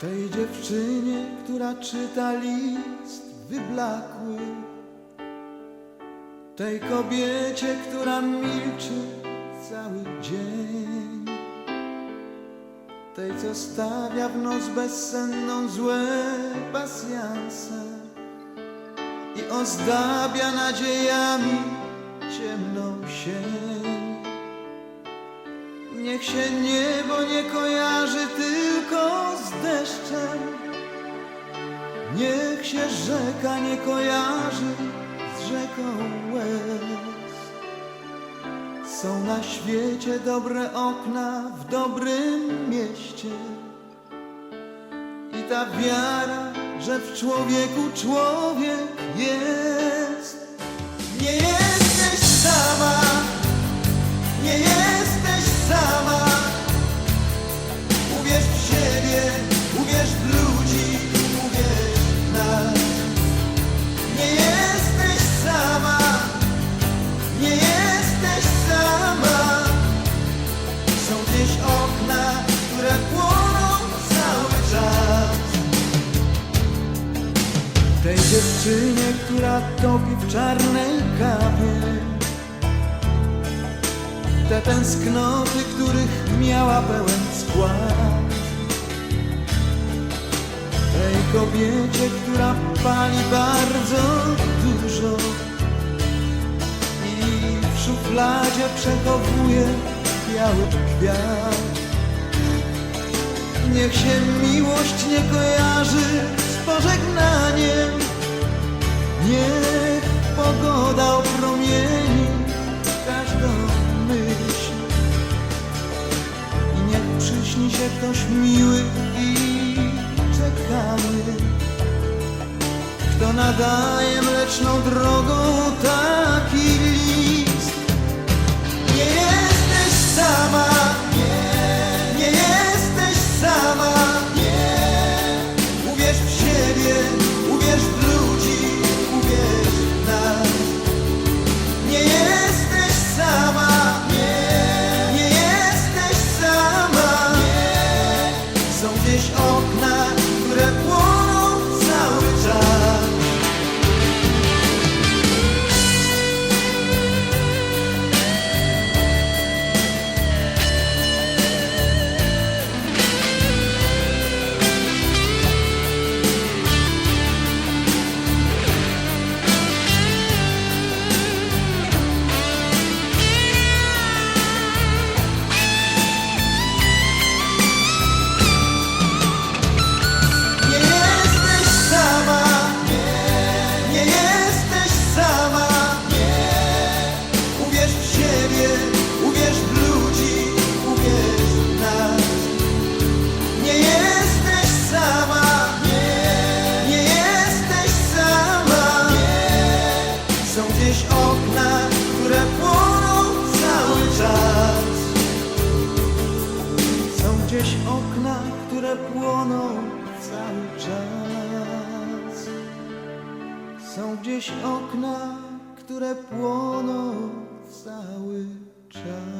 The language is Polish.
Tej dziewczynie, która czyta list wyblakły. Tej kobiecie, która milczy cały dzień. Tej, co stawia w noc bezsenną złe pasjanse I ozdabia nadziejami ciemną sień. Niech się niebo nie kojarzy tylko się rzeka nie kojarzy z rzeką łez. Są na świecie dobre okna w dobrym mieście. I ta wiara, że w człowieku człowiek jest. Nie jesteś Tej dziewczynie, która topi w czarnej kawie te tęsknoty, których miała pełen skład. Tej kobiecie, która pali bardzo dużo i w szufladzie przechowuje biały kwiat. Niech się miłość nie kojarzy pożegnaniem, niech pogoda opromieni każdą myśl. I niech przyśni się ktoś miły i czekamy. Kto nadaje mleczną drogą taki cały czas. Są gdzieś okna, które płoną cały czas.